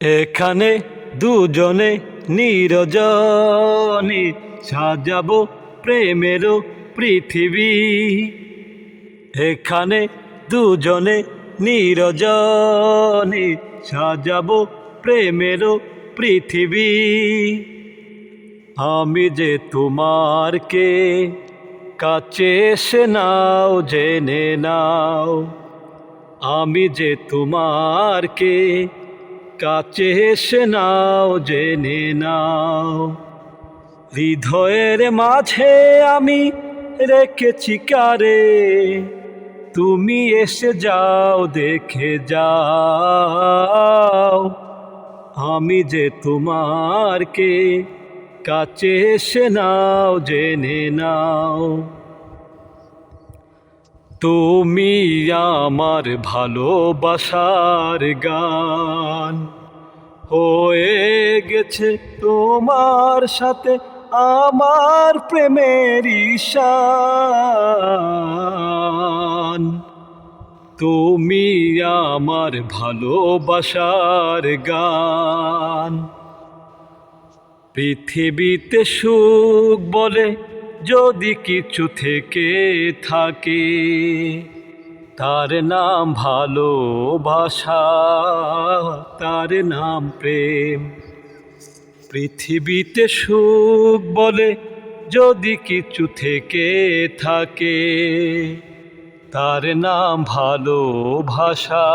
এখানে দুজনে নিরজনে সাজাবো প্রেমেরও পৃথিবী। এখানে দুজনে নিরজনে সাজাবো প্রেমেরও পৃথিবী। আমি যে তোমার কে, কাছে এসে নাও, জেনে নাও। আমি যে তোমার কে কাছে এসে নাও, জেনে নাও। হৃদয়ের মাঝে আমি রেখেছি কারে। তুমি এসে যাও, দেখে যাও। আমি যে তোমার কে, কাছে এসে নাও, জেনে নাও। তুমি আমার ভালোবাসার গান। হয়ে গেছে তোমার সাথে আমার প্রেমের ঈশান। তুমি আমার ভালোবাসার গান। পৃথিবীতে সুখ বলে যদি কিছু থেকে থাকে তার নাম ভালোবাসা, তার নাম প্রেম। পৃথিবীতে সুখ বলে যদি কিছু থেকে থাকে, তার নাম ভালোবাসা,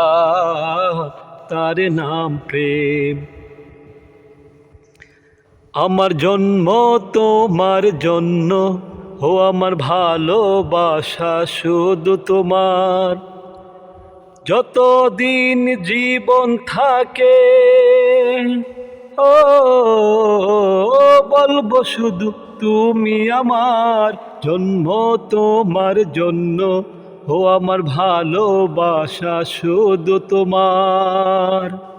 তার নাম প্রেম। আমার জন্ম, তোমার জন্য ও আমার ভালোবাসা, শুধু তোমার। যতদিন জীবন থাকে, ও, বলব শুধু তুমি আমার জন্ম, তোমার জন্য। ও আমার ভালোবাসা, শুধু তোমার।